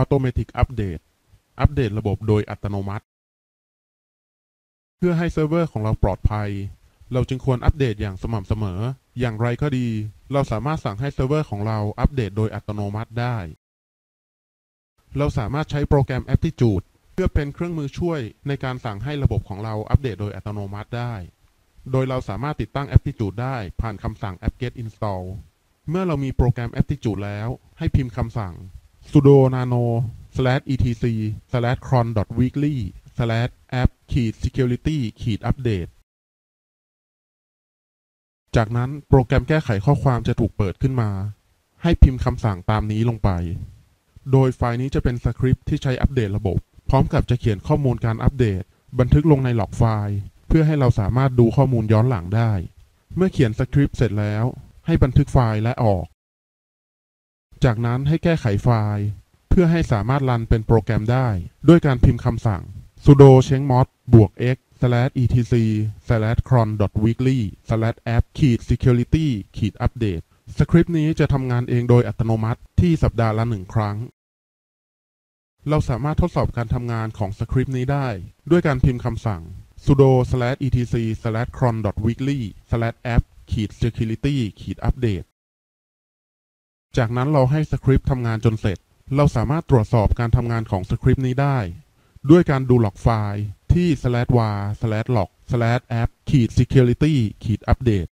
Automatic Update อัปเดตระบบโดยอัตโนมัติ เพื่อให้เซิร์ฟเวอร์ของเราปลอดภัย เราจึงควรอัปเดตอย่างสม่ำเสมอ อย่างไรก็ดี เราสามารถสั่งให้เซิร์ฟเวอร์ของเราอัปเดตโดยอัตโนมัติได้ เราสามารถใช้โปรแกรม Aptitude เพื่อเป็นเครื่องมือช่วยในการสั่งให้ระบบของเราอัปเดตโดยอัตโนมัติได้ โดยเราสามารถติดตั้ง Aptitude ได้ผ่านคำสั่ง apt-get install เมื่อเรามีโปรแกรม Aptitude แล้ว ให้พิมพ์คำสั่ง sudo nano slash etc slash cron weekly slash app security update จากนั้นโปรแกรมแก้ไขข้อความจะถูกเปิดขึ้นมา ให้พิมพ์คำสั่งตามนี้ลงไป โดยไฟล์นี้จะเป็นสคริปต์ที่ใช้อัปเดตระบบ พร้อมกับจะเขียนข้อมูลการอัปเดต บันทึกลงในหลอกไฟล์ เพื่อให้เราสามารถดูข้อมูลย้อนหลังได้ เมื่อเขียนสคริปต์เสร็จแล้ว ให้บันทึกไฟล์และออก จากนั้นให้แก้ไขไฟล์ เพื่อให้สามารถรันเป็นโปรแกรมได้ ด้วยการพิมพ์คำสั่ง sudo chmod บวก x etc cron weekly app-security-update สคริปต์นี้จะทำงานเองโดยอัตโนมัติที่สัปดาห์ละหนึ่งครั้ง เราสามารถทดสอบการทำงานของสคริปต์นี้ได้ ด้วยการพิมพ์คำสั่ง sudo etc cron weekly app-security-update จากนั้นเราให้สคริปต์ทำงานจนเสร็จ เราสามารถตรวจสอบการทำงานของสคริปต์นี้ได้ ด้วยการดูล็อกไฟล์ที่ /var/log/app-security-update